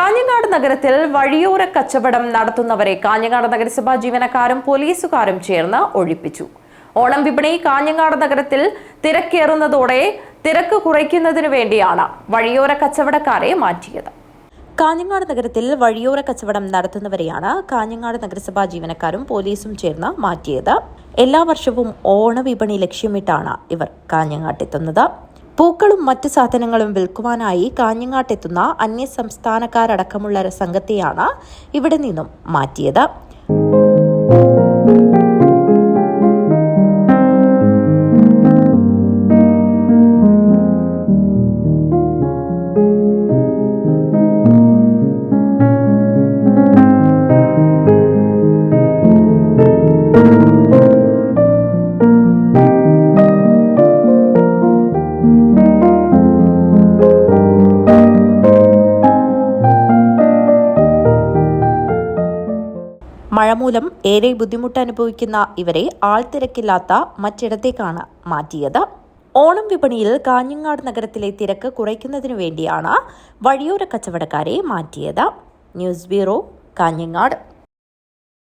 കാഞ്ഞങ്ങാട് നഗരത്തിൽ വഴിയോര കച്ചവടം നടത്തുന്നവരെ കാഞ്ഞങ്ങാട് നഗരസഭാ ജീവനക്കാരും പോലീസുകാരും ചേർന്ന് ഒഴിപ്പിച്ചു. ഓണം വിപണി കാഞ്ഞങ്ങാട് നഗരത്തിൽ തിരക്കേറുന്നതോടെ തിരക്ക് കുറയ്ക്കുന്നതിനു വേണ്ടിയാണ് വഴിയോര കച്ചവടക്കാരെ മാറ്റിയത്. കാഞ്ഞങ്ങാട് നഗരത്തിൽ വഴിയോര കച്ചവടം നടത്തുന്നവരെയാണ് കാഞ്ഞങ്ങാട് നഗരസഭാ ജീവനക്കാരും പോലീസും ചേർന്ന് മാറ്റിയത്. എല്ലാ വർഷവും ഓണവിപണി ലക്ഷ്യമിട്ടാണ് ഇവർ കാഞ്ഞങ്ങാട്ടെത്തുന്നത്. പൂക്കളും മറ്റ് സാധനങ്ങളും വിൽക്കുവാനായി കാഞ്ഞങ്ങാട്ടെത്തുന്ന അന്യസംസ്ഥാനക്കാരടക്കമുള്ള സംഘത്തെയാണ് ഇവിടെ നിന്നും മാറ്റിയത്. മഴ മൂലം ഏറെ ബുദ്ധിമുട്ട് അനുഭവിക്കുന്ന ഇവരെ ആൾത്തിരക്കില്ലാത്ത മറ്റിടത്തേക്കാണ് മാറ്റിയത്. ഓണം വിപണിയിൽ കാഞ്ഞങ്ങാട് നഗരത്തിലെ തിരക്ക് കുറയ്ക്കുന്നതിനു വേണ്ടിയാണ് വഴിയോര കച്ചവടക്കാരെ മാറ്റിയത്. News bureau Kanhangad.